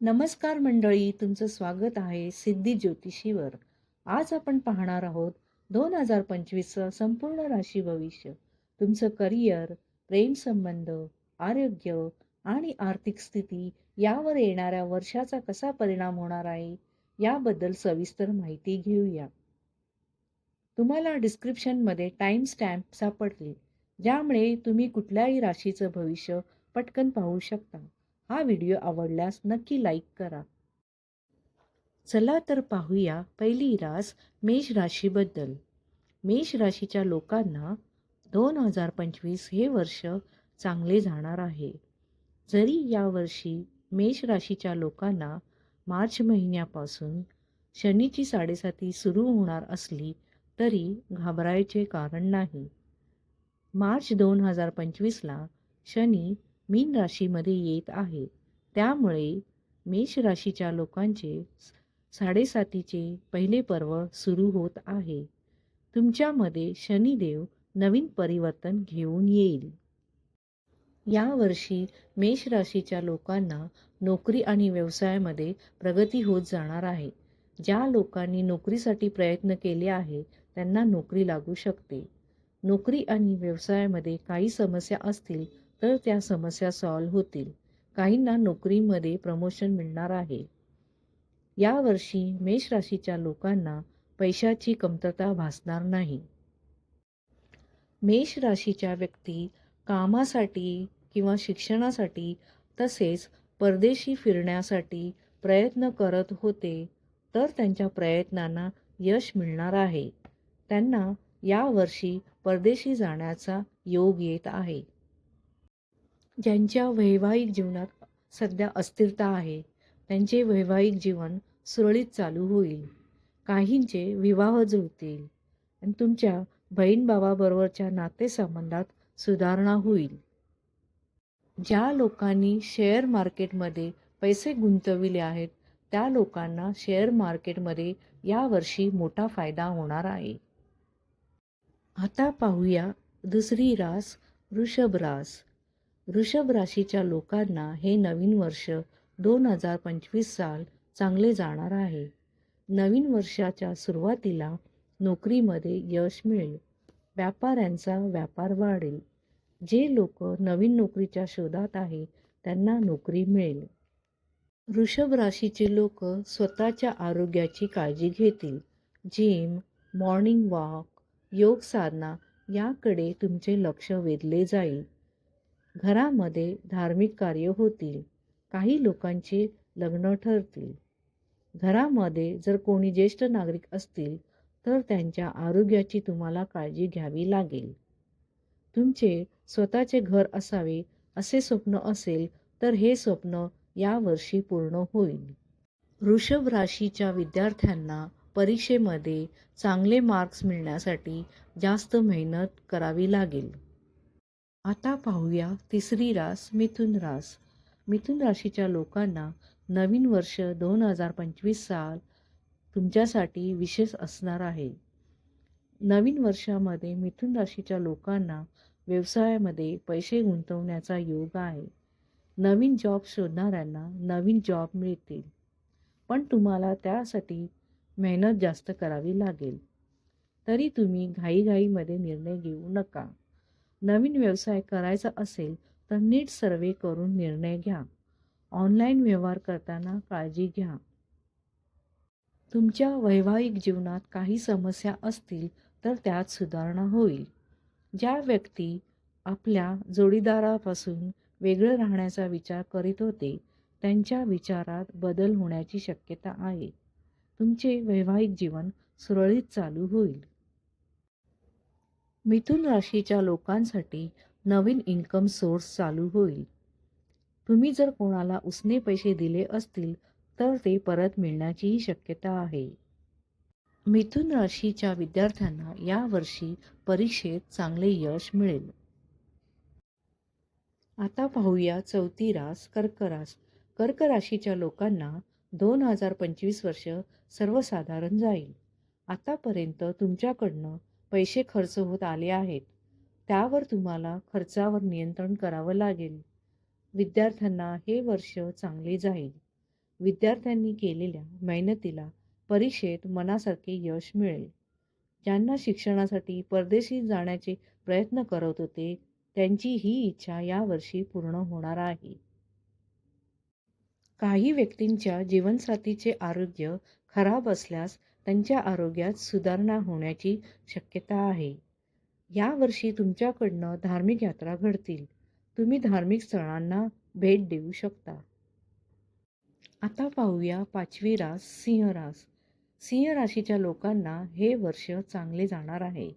नमस्कार मंडळी तुमचं स्वागत आहे सिद्धी ज्योतिषीवर. आज आपण पाहणार आहोत दोन हजार पंचवीसचं संपूर्ण राशी भविष्य. तुमचं करिअर प्रेमसंबंध आरोग्य आणि आर्थिक स्थिती यावर येणाऱ्या वर्षाचा कसा परिणाम होणार आहे याबद्दल सविस्तर माहिती घेऊया. तुम्हाला डिस्क्रिप्शनमध्ये टाईम स्टॅम्प सापडतील ज्यामुळे तुम्ही कुठल्याही राशीचं भविष्य पटकन पाहू शकता. हा व्हिडिओ आवडल्यास नक्की लाईक करा. चला तर पाहूया पहिली रास मेष राशीबद्दल. मेष राशीच्या लोकांना दोन हजार पंचवीस हे वर्ष चांगले जाणार आहे. जरी यावर्षी मेष राशीच्या लोकांना मार्च महिन्यापासून शनीची साडेसाती सुरू होणार असली तरी घाबरायचे कारण नाही. मार्च दोन हजार पंचवीसला शनी मीन राशीमध्ये येत आहे. त्यामुळे मेष राशीच्या लोकांचे साडेसातीचे पहिले पर्व सुरू होत आहे. तुमच्यामध्ये शनिदेव नवीन परिवर्तन घेऊन येईल. यावर्षी मेष राशीच्या लोकांना नोकरी आणि व्यवसायामध्ये प्रगती होत जाणार आहे. ज्या लोकांनी नोकरीसाठी प्रयत्न केले आहे त्यांना नोकरी लागू शकते. नोकरी आणि व्यवसायामध्ये काही समस्या असतील तर त्या समस्या सॉल्व्ह होतील. काहींना नोकरीमध्ये प्रमोशन मिळणार आहे. यावर्षी मेष राशीच्या लोकांना पैशाची कमतरता भासणार नाही. मेष राशीच्या व्यक्ती कामासाठी किंवा शिक्षणासाठी तसेच परदेशी फिरण्यासाठी प्रयत्न करत होते तर त्यांच्या प्रयत्नांना यश मिळणार आहे. त्यांना यावर्षी परदेशी जाण्याचा योग येत आहे. ज्यांच्या वैवाहिक जीवनात सध्या अस्थिरता आहे. त्यांचे वैवाहिक जीवन सुरळीत चालू होईल. काहींचे विवाह जुळतील. आणि तुमच्या बहीण भावाबरोबरच्या नातेसंबंधात सुधारणा होईल. ज्या लोकांनी शेअर मार्केटमध्ये पैसे गुंतविले आहेत त्या लोकांना शेअर मार्केटमध्ये यावर्षी मोठा फायदा होणार आहे. आता पाहूया दुसरी रास वृषभ रास. वृषभ राशीच्या लोकांना हे नवीन वर्ष दोन हजार पंचवीस साल चांगले जाणार आहे. नवीन वर्षाच्या सुरुवातीला नोकरीमध्ये यश मिळेल. व्यापाऱ्यांचा व्यापार वाढेल. जे लोक नवीन नोकरीच्या शोधात आहे त्यांना नोकरी मिळेल. वृषभ राशीचे लोक स्वतःच्या आरोग्याची काळजी घेतील. जिम मॉर्निंग वॉक योग साधना याकडे तुमचे लक्ष वेधले जाईल. घरामध्ये धार्मिक कार्य होतील. काही लोकांचे लग्न ठरतील. घरामध्ये जर कोणी ज्येष्ठ नागरिक असतील तर त्यांच्या आरोग्याची तुम्हाला काळजी घ्यावी लागेल. तुमचे स्वतःचे घर असावे असे स्वप्न असेल तर हे स्वप्न यावर्षी पूर्ण होईल. वृषभ राशीच्या विद्यार्थ्यांना परीक्षेमध्ये चांगले मार्क्स मिळण्यासाठी जास्त मेहनत करावी लागेल. आता पाहूया तिसरी रास मिथुन रास. मिथुन राशीच्या लोकांना नवीन वर्ष दोन हजार पंचवीस साल तुमच्यासाठी विशेष असणार आहे. नवीन वर्षामध्ये मिथुन राशीच्या लोकांना व्यवसायामध्ये पैसे गुंतवण्याचा योग आहे. नवीन जॉब शोधणाऱ्यांना नवीन जॉब मिळतील. पण तुम्हाला त्यासाठी मेहनत जास्त करावी लागेल. तरी तुम्ही घाईघाईमध्ये निर्णय घेऊ नका. नवीन व्यवसाय करायचा असेल तर नीट सर्वे करून निर्णय घ्या. ऑनलाईन व्यवहार करताना काळजी घ्या. तुमच्या वैवाहिक जीवनात काही समस्या असतील तर त्यात सुधारणा होईल. ज्या व्यक्ती आपल्या जोडीदारापासून वेगळं राहण्याचा विचार करीत होते त्यांच्या विचारात बदल होण्याची शक्यता आहे. तुमचे वैवाहिक जीवन सुरळीत चालू होईल. मिथुन राशीच्या लोकांसाठी नवीन इन्कम सोर्स चालू होईल. तुम्ही जर कोणाला उसने पैसे दिले असतील तर ते परत मिळण्याचीही शक्यता आहे. मिथुन राशीच्या विद्यार्थ्यांना यावर्षी परीक्षेत चांगले यश मिळेल. आता पाहूया चौथी रास कर्क रास कर्क राशीच्या लोकांना दोन हजार पंचवीस वर्ष सर्वसाधारण जाईल. आतापर्यंत तुमच्याकडनं पैसे खर्च होत आले आहेत. त्यावर तुम्हाला खर्चावर नियंत्रण करावं लागेल. विद्यार्थ्यांना हे वर्ष चांगले जाईल. विद्यार्थ्यांनी केलेल्या मेहनतीला परीक्षेत मनासारखे यश मिळेल. ज्यांना शिक्षणासाठी परदेशी जाण्याचे प्रयत्न करत होते त्यांची ही इच्छा यावर्षी पूर्ण होणार आहे. काही व्यक्तींच्या जीवनसाथीचे आरोग्य खराब असल्यास त्यांच्या आरोग्यात सुधारणा होण्याची शक्यता आहे. यावर्षी तुमच्याकडनं धार्मिक यात्रा घडतील. तुम्ही धार्मिक स्थळांना भेट देऊ शकता. आता पाहूया पाचवी रास सिंह रास. सिंह राशीच्या लोकांना हे वर्ष चांगले जाणार आहे.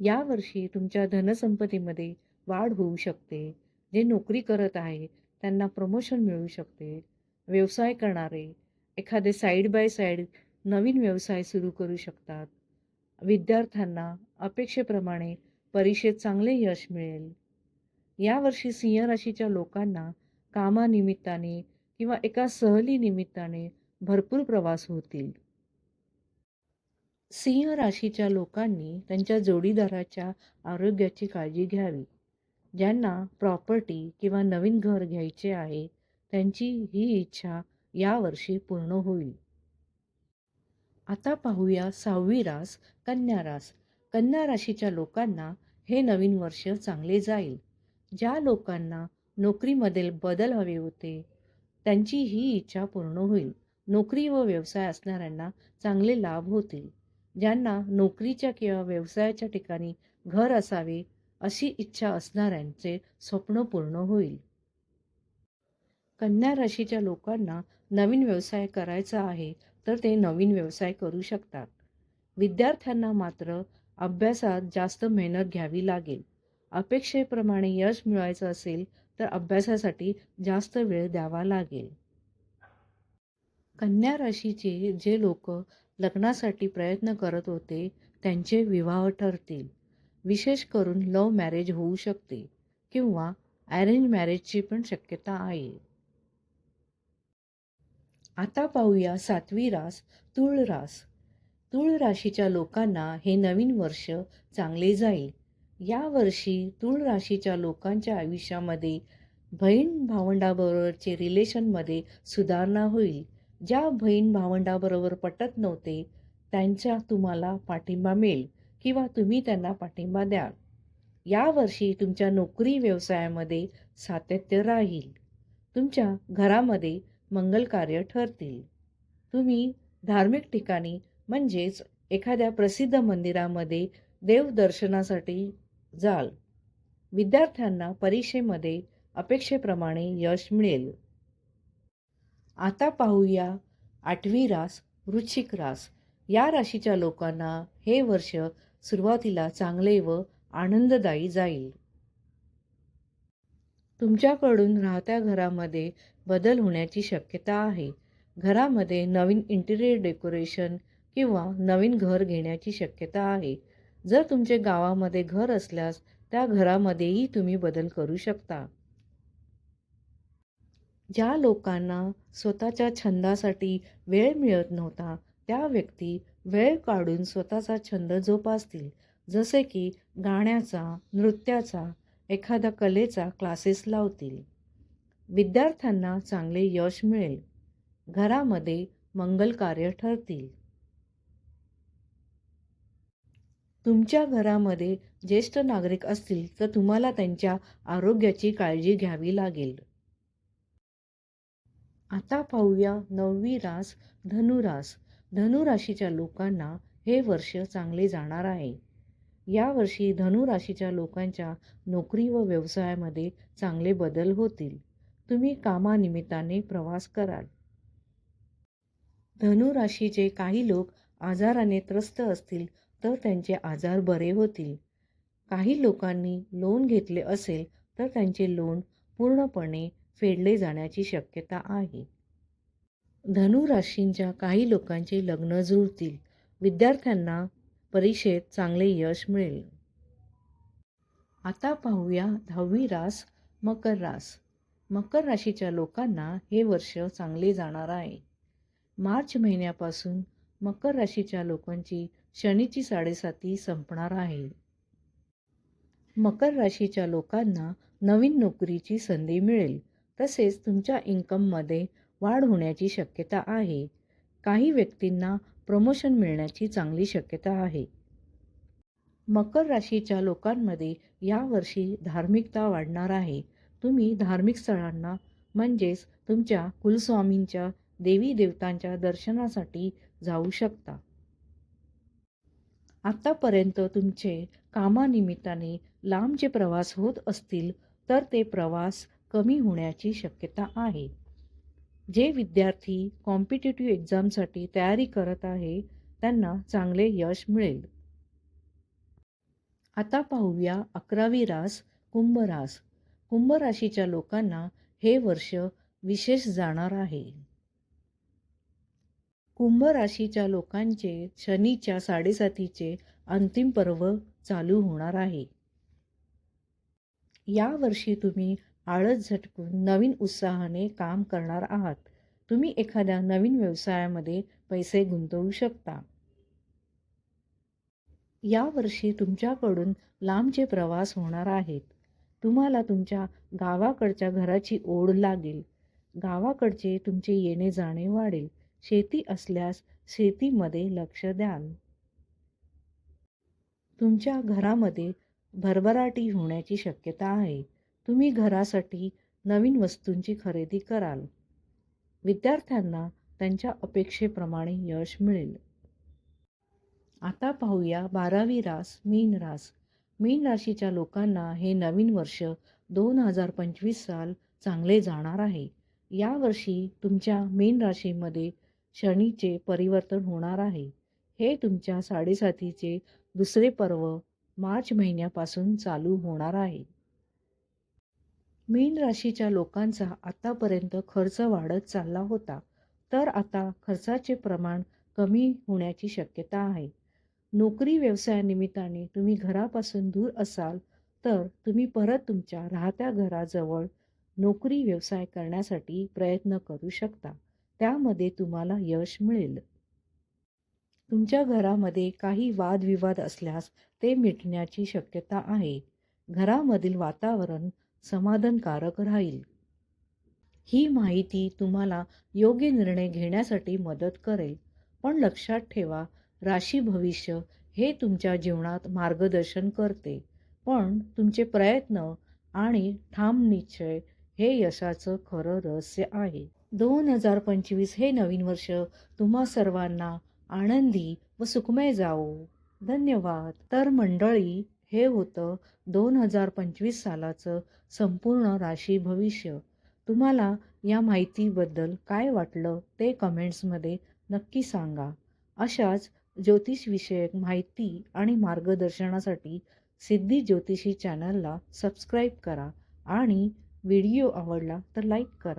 यावर्षी तुमच्या धनसंपत्तीमध्ये वाढ होऊ शकते. जे नोकरी करत आहे त्यांना प्रमोशन मिळू शकते. व्यवसाय करणारे एखादे साईड बाय साईड नवीन व्यवसाय सुरू करू शकतात. विद्यार्थ्यांना अपेक्षेप्रमाणे परीक्षेत चांगले यश मिळेल. यावर्षी सिंह राशीच्या लोकांना कामानिमित्ताने किंवा एका सहलीनिमित्ताने भरपूर प्रवास होतील. सिंह राशीच्या लोकांनी त्यांच्या जोडीदाराच्या आरोग्याची काळजी घ्यावी. ज्यांना प्रॉपर्टी किंवा नवीन घर घ्यायचे आहे त्यांची ही इच्छा यावर्षी पूर्ण होईल. आता पाहूया सहावी रास कन्या रास. कन्या राशीच्या लोकांना हे नवीन वर्ष चांगले जाईल. ज्या लोकांना नोकरीमध्ये बदल हवे होते त्यांची ही इच्छा पूर्ण होईल. नोकरी व व्यवसाय असणाऱ्यांना चांगले लाभ होतील. ज्यांना नोकरीच्या किंवा व्यवसायाच्या ठिकाणी घर असावे अशी इच्छा असणाऱ्यांचे स्वप्न पूर्ण होईल. कन्या राशीच्या लोकांना नवीन व्यवसाय करायचा आहे तर ते नवीन व्यवसाय करू शकतात. विद्यार्थ्यांना मात्र अभ्यासात जास्त मेहनत घ्यावी लागेल. अपेक्षेप्रमाणे यश मिळवायचं असेल तर अभ्यासासाठी जास्त वेळ द्यावा लागेल. कन्या राशीचे जे लोक लग्नासाठी प्रयत्न करत होते त्यांचे विवाह ठरतील. विशेष करून लव्ह मॅरेज होऊ शकते किंवा अरेंज मॅरेजची पण शक्यता आहे. आता पाहूया सातवी रास तुळ रास. तुळ राशीच्या लोकांना हे नवीन वर्ष चांगले जाईल. या वर्षी तुळ राशीच्या लोकांच्या आयुष्यामध्ये बहीण भावंडाबरोबरचे रिलेशनमध्ये सुधारणा होईल. ज्या बहीण भावंडाबरोबर पटत नव्हते त्यांचा तुम्हाला पाठिंबा मिळेल किंवा तुम्ही त्यांना पाठिंबा द्याल. यावर्षी तुमच्या नोकरी व्यवसायामध्ये सातत्य राहील. तुमच्या घरामध्ये मंगलकार्य ठरतील. तुम्ही धार्मिक ठिकाणी म्हणजेच एखाद्या प्रसिद्ध मंदिरामध्ये देवदर्शनासाठी जाल. विद्यार्थ्यांना परीक्षेमध्ये अपेक्षेप्रमाणे यश मिळेल. आता पाहूया आठवी रास वृश्चिक रास. या राशीच्या लोकांना हे वर्ष सुरुवातीला चांगले व आनंददायी जाईल. तुमच्याकडून राहत्या घरामध्ये बदल होण्याची शक्यता आहे. घरामध्ये नवीन इंटिरियर डेकोरेशन किंवा नवीन घर घेण्याची शक्यता आहे. जर तुमचे गावामध्ये घर असल्यास त्या घरामध्येही तुम्ही बदल करू शकता. ज्या लोकांना स्वतःच्या छंदासाठी वेळ मिळत नव्हता त्या व्यक्ती वेळ काढून स्वतःचा छंद जोपासतील. जसे की गाण्याचा नृत्याचा एखादा कलेचा क्लासेस लावतील. विद्यार्थ्यांना चांगले यश मिळेल. घरामध्ये मंगल कार्य ठरतील. तुमच्या घरामध्ये ज्येष्ठ नागरिक असतील तर तुम्हाला त्यांच्या आरोग्याची काळजी घ्यावी लागेल. आता पाहूया नववी रास धनुरास. धनुराशीच्या लोकांना हे वर्ष चांगले जाणार आहे. यावर्षी धनुराशीच्या लोकांच्या नोकरी व व्यवसायामध्ये चांगले बदल होतील. तुम्ही कामानिमित्ताने प्रवास कराल. धनुराशीचे काही लोक आजाराने त्रस्त असतील तर त्यांचे आजार बरे होतील. काही लोकांनी लोन घेतले असेल तर त्यांचे लोन पूर्णपणे फेडले जाण्याची शक्यता आहे. धनुराशींच्या काही लोकांचे लग्न जुळतील. विद्यार्थ्यांना परीक्षेत चांगले यश मिळेल. आता पाहूया दहावी रास मकर रास. मकर राशीच्या लोकांना हे वर्ष चांगले जाणार आहे. मार्च महिन्यापासून मकर राशीच्या लोकांची शनीची साडेसाती संपणार आहे. मकर राशीच्या लोकांना नवीन नोकरीची संधी मिळेल तसेच तुमच्या इन्कममध्ये वाढ होण्याची शक्यता आहे. काही व्यक्तींना प्रमोशन मिळण्याची चांगली शक्यता आहे. मकर राशीच्या लोकांमध्ये यावर्षी धार्मिकता वाढणार आहे. तुम्ही धार्मिक स्थळांना म्हणजेच तुमच्या कुलस्वामींच्या देवी देवतांच्या दर्शनासाठी जाऊ शकता. आत्तापर्यंत तुमचे कामानिमित्ताने लांबचे प्रवास होत असतील तर ते प्रवास कमी होण्याची शक्यता आहे. जे विद्यार्थी कॉम्पिटेटिव्ह एक्झामसाठी तयारी करत आहे त्यांना चांगले यश मिळेल. आता पाहूया अकरावी रास कुंभ रास कुंभ राशीच्या लोकांना हे वर्ष विशेष जाणार आहे. कुंभ राशीच्या लोकांचे शनीच्या साडेसातीचे अंतिम पर्व चालू होणार आहे. या वर्षी तुम्ही आळस झटकून नवीन उत्साहाने काम करणार आहात. तुम्ही एखाद्या नवीन व्यवसायामध्ये पैसे गुंतवू शकता. या वर्षी तुमच्याकडून लांबचे प्रवास होणार आहेत. तुम्हाला तुमच्या गावाकडच्या घराची ओढ लागेल. गावाकडचे तुमचे येणे जाणे वाढेल. शेती असल्यास शेतीमध्ये लक्ष द्याल. तुमच्या घरामध्ये भरभराटी होण्याची शक्यता आहे. तुम्ही घरासाठी नवीन वस्तूंची खरेदी कराल. विद्यार्थ्यांना त्यांच्या अपेक्षेप्रमाणे यश मिळेल. आता पाहूया बारावी रास मीन रास. मीन राशीच्या लोकांना हे नवीन वर्ष दोन हजार पंचवीस साल चांगले जाणार आहे. यावर्षी तुमच्या मीन राशीमध्ये शनीचे परिवर्तन होणार आहे. हे तुमच्या साडेसातीचे दुसरे पर्व मार्च महिन्यापासून चालू होणार आहे. मीन राशीच्या लोकांचा आतापर्यंत खर्च वाढत चालला होता तर आता खर्चाचे प्रमाण कमी होण्याची शक्यता आहे. नोकरी व्यवसायानिमित्ताने तुम्ही घरापासून दूर असाल तर तुम्ही परत तुमच्या राहत्या घराजवळ नोकरी व्यवसाय करण्यासाठी प्रयत्न करू शकता. त्यामध्ये तुम्हाला यश मिळेल. तुमच्या घरामध्ये काही वादविवाद असल्यास ते मिटण्याची शक्यता आहे. घरामधील वातावरण समाधानकारक राहील. ही माहिती तुम्हाला योग्य निर्णय घेण्यासाठी मदत करेल. पण लक्षात ठेवा राशी भविष्य हे तुमच्या जीवनात मार्गदर्शन करते. पण तुमचे प्रयत्न आणि ठाम निश्चय हे यशाचं खरं रहस्य आहे. दोन हजार पंचवीस हे नवीन वर्ष. तुम्हा सर्वांना आनंदी व सुखमय जाओ धन्यवाद. तर मंडळी हे होतं दोन हजार पंचवीस सालाचं संपूर्ण राशी भविष्य. तुम्हाला या माहितीबद्दल काय वाटलं ते कमेंट्समध्ये नक्की सांगा. अशाच ज्योतिषविषयक माहिती आणि मार्गदर्शनासाठी सिद्धी ज्योतिषी चॅनलला सबस्क्राईब करा आणि व्हिडिओ आवडला तर लाईक करा.